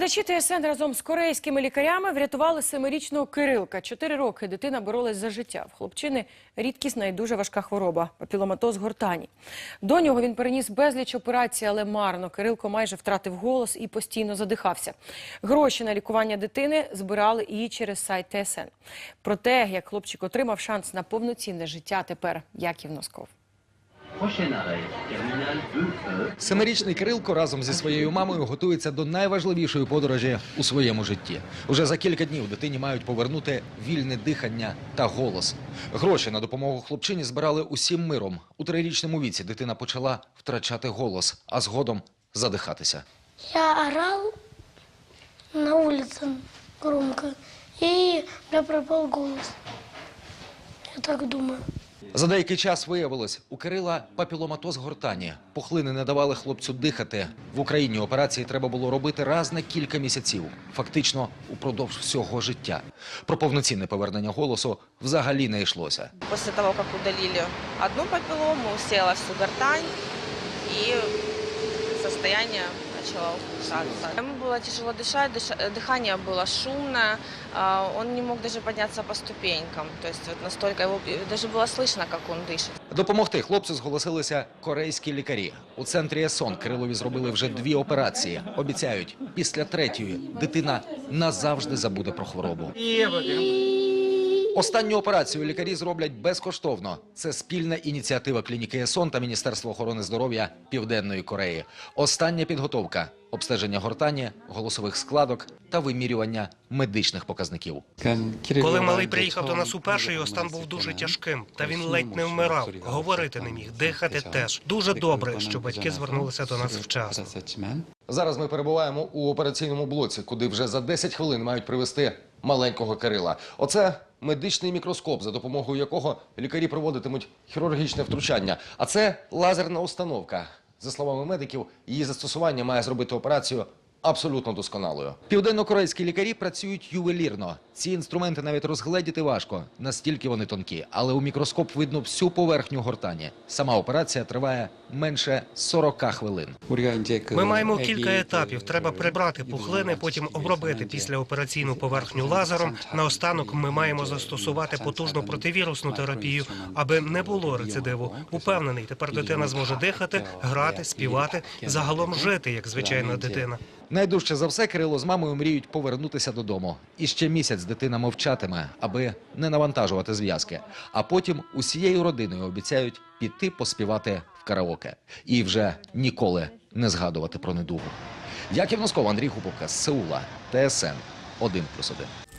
Глядачі ТСН разом з корейськими лікарями врятували семирічного Кирилка. Чотири роки дитина боролась за життя. В хлопчини рідкісна і дуже важка хвороба – папіломатоз гортані. До нього він переніс безліч операцій, але марно. Кирилко майже втратив голос і постійно задихався. Гроші на лікування дитини збирали і через сайт ТСН. Про те, як хлопчик отримав шанс на повноцінне життя, тепер Яків Носков. Семирічний Кирилко разом зі своєю мамою готується до найважливішої подорожі у своєму житті. Уже за кілька днів дитині мають повернути вільне дихання та голос. Гроші на допомогу хлопчині збирали усім миром. У трирічному віці дитина почала втрачати голос, а згодом задихатися. Я орал на улице громко, и у меня пропал голос. Я так думаю. За деякий час виявилось, у Кирила папіломатоз гортані. Пухлини не давали хлопцю дихати. В Україні операції треба було робити раз на кілька місяців, фактично упродовж всього життя. Про повноцінне повернення голосу взагалі не йшлося. После того, как удалили одну папиллому, села всю гортань, и состояние начало ухудшаться. Ему было тяжело дышать, дыша- дыхание было шумное, а, он не мог даже подняться по ступенькам. То есть вот настолько его, даже было слышно, как он дышит. Допомогти хлопцю зголосилися корейські лікарі. У центрі Есон Кирилові зробили вже дві операції. Обіцяють, після третьої дитина назавжди забуде про хворобу. Останню операцію лікарі зроблять безкоштовно. Це спільна ініціатива клініки Есон та Міністерства охорони здоров'я Південної Кореї. Остання підготовка обстеження гортані, голосових складок та вимірювання медичних показників. Коли малий приїхав до нас уперше, його стан був дуже тяжким, та він ледь не вмирав. Говорити не міг, дихати теж. Дуже добре, що батьки звернулися до нас вчасно. Зараз ми перебуваємо у операційному блоці, куди вже за 10 хвилин мають привезти маленького Кирила. Оце медичний мікроскоп, за допомогою якого лікарі проводитимуть хірургічне втручання. А це лазерна установка. За словами медиків, її застосування має зробити операцію абсолютно досконалою. Південнокорейські лікарі працюють ювелірно. Ці інструменти навіть розгледіти важко, настільки вони тонкі. Але у мікроскоп видно всю поверхню гортані. Сама операція триває менше 40 хвилин. Ми маємо кілька етапів. Треба прибрати пухлини, потім обробити післяопераційну поверхню лазером. Наостанок ми маємо застосувати потужну противірусну терапію, аби не було рецидиву. Упевнений, тепер дитина зможе дихати, грати, співати, загалом жити як звичайна дитина. Найдужче за все Кирило з мамою мріють повернутися додому. І ще місяць дитина мовчатиме, аби не навантажувати зв'язки. А потім усією родиною обіцяють піти поспівати в караоке. І вже ніколи не згадувати про недугу. Яків Носков, Андрій Губовка з Сеула, ТСН 1+,1.